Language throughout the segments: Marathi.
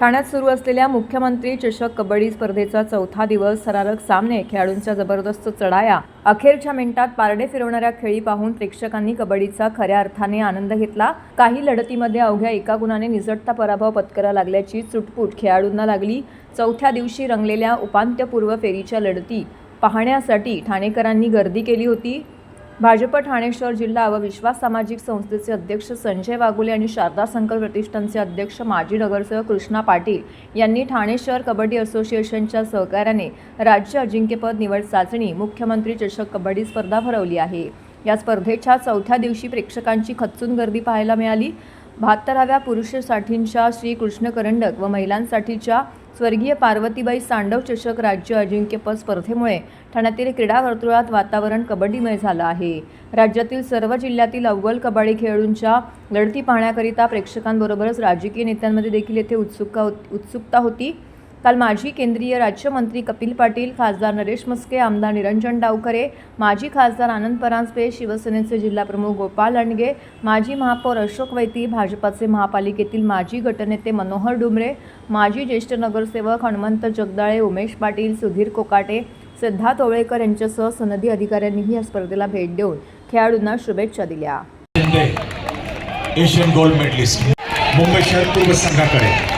ठाण्यात सुरू असलेल्या मुख्यमंत्री चषक कबड्डी स्पर्धेचा चौथा दिवस सरारक सामने खेळाडूंच्या जबरदस्त चढाया अखेरच्या मिनिटात पारडे फिरवणाऱ्या खेळी पाहून प्रेक्षकांनी कबड्डीचा खऱ्या अर्थाने आनंद घेतला. काही लढतीमध्ये अवघ्या एका गुणाने निसटता पराभव पत्करा लागल्याची चुटपूट खेळाडूंना लागली. चौथ्या दिवशी रंगलेल्या उपांत्यपूर्व फेरीच्या लढती पाहण्यासाठी ठाणेकरांनी गर्दी केली होती. भाजप ठाणे शहर जिल्हा व विश्वास सामाजिक संस्थेचे अध्यक्ष संजय वाघुले आणि शारदा संकल प्रतिष्ठानचे अध्यक्ष माजी नगरसेवक कृष्णा पाटील यांनी ठाणे शहर कबड्डी असोसिएशनच्या सहकार्याने राज्य अजिंक्यपद निवड चाचणी मुख्यमंत्री चषक कबड्डी स्पर्धा भरवली आहे. या स्पर्धेच्या चौथ्या दिवशी प्रेक्षकांची खच्चून गर्दी पाहायला मिळाली. बहात्तराव्या पुरुषसाठींच्या श्री कृष्ण करंडक व महिलांसाठीच्या स्वर्गीय पार्वतीबाई सांडव चषक राज्य अजिंक्यपद स्पर्धेमुळे ठाण्यातील क्रीडा वर्तुळात वातावरण कबड्डीमय झालं आहे. राज्यातील सर्व जिल्ह्यातील अव्वल कबड्डी खेळाडूंच्या लढती पाहण्याकरिता प्रेक्षकांबरोबरच राजकीय नेत्यांमध्ये देखील येथे उत्सुका उत्सुकता होती. काल माजी केंद्रीय राज्यमंत्री कपिल पाटील खासदार नरेश मस्के आमदार निरंजन डावखरे माजी खासदार आनंद परांजपे शिवसेनेचे जिल्हाप्रमुख गोपाल लांडगे माजी महापौर अशोक वैती भाजपाचे महापालिकेतील माजी गटनेते मनोहर डुमरे माजी ज्येष्ठ नगरसेवक हनुमंत जगदाळे उमेश पाटील सुधीर कोकाटे सिद्धार्थ ओवळेकर यांच्यासह सनदी अधिकाऱ्यांनीही या स्पर्धेला भेट देऊन खेळाडूंना शुभेच्छा दिल्या. एशियन गोल्ड मेडलिस्ट मुंबई शहर पूर्व संघाकडे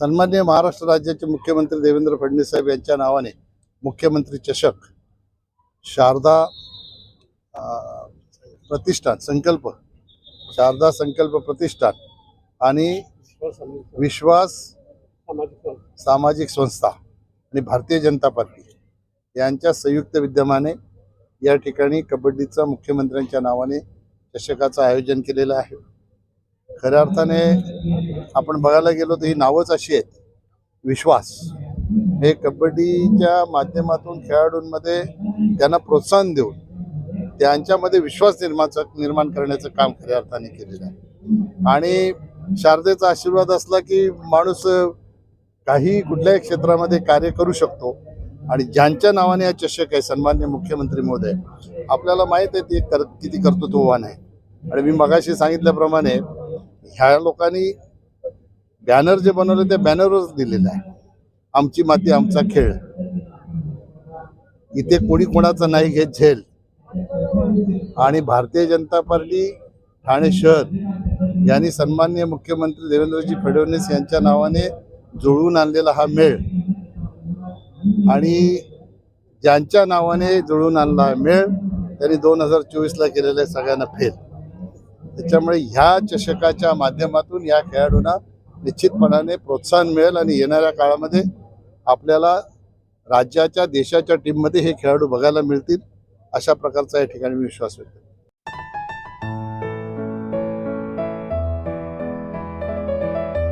सन्मान्य महाराष्ट्र राज्याचे मुख्यमंत्री देवेंद्र फडणवीस साहेब यांच्या नावाने मुख्यमंत्री चषक शारदा प्रतिष्ठान संकल्प शारदा संकल्प प्रतिष्ठान आणि विश्वास सामाजिक संस्था आणि भारतीय जनता पार्टी यांच्या संयुक्त विद्यमाने या ठिकाणी कबड्डीचा मुख्यमंत्र्यांच्या नावाने चषकाचं आयोजन केलेलं आहे. खऱ्या अर्थाने आपण बघायला गेलो तर ही नावच अशी आहेत. विश्वास. हे कबड्डीच्या माध्यमातून खेळाडूंमध्ये त्यांना प्रोत्साहन देऊन त्यांच्यामध्ये विश्वास निर्माचा निर्माण करण्याचं काम खऱ्या अर्थाने केलेलं आहे. आणि शारदेचा आशीर्वाद असला की माणूस काही कुठल्याही क्षेत्रामध्ये कार्य करू शकतो. आणि ज्यांच्या नावाने हा चषक आहे सन्मान्य मुख्यमंत्री महोदय आपल्याला माहीत आहे ते कर किती कर्तृत्ववान आहे. आणि मी मगाशी सांगितल्याप्रमाणे ह्या लोकांनी बॅनर जे बनवले ते बॅनरवरच दिलेलं आहे. आमची माती आमचा खेळ. इथे कोणी कोणाचं नाही घेत झेल. आणि भारतीय जनता पार्टी ठाणे शहर यांनी सन्मान्य मुख्यमंत्री देवेंद्रजी फडणवीस यांच्या नावाने जुळवून आणलेला हा मेळ. आणि ज्यांच्या नावाने जुळवून आणला हा मेळ त्यांनी दोन हजार चोवीसला केलेला आहे सगळ्यांना फेल. त्याच्यामुळे ह्या चषकाच्या माध्यमातून या खेळाडूंना निश्चितपणाने प्रोत्साहन मिळेल आणि येणाऱ्या काळामध्ये आपल्याला राज्याच्या देशाच्या टीममध्ये हे खेळाडू बघायला मिळतील अशा प्रकारचा या ठिकाणी मी विश्वास व्यक्त करतो.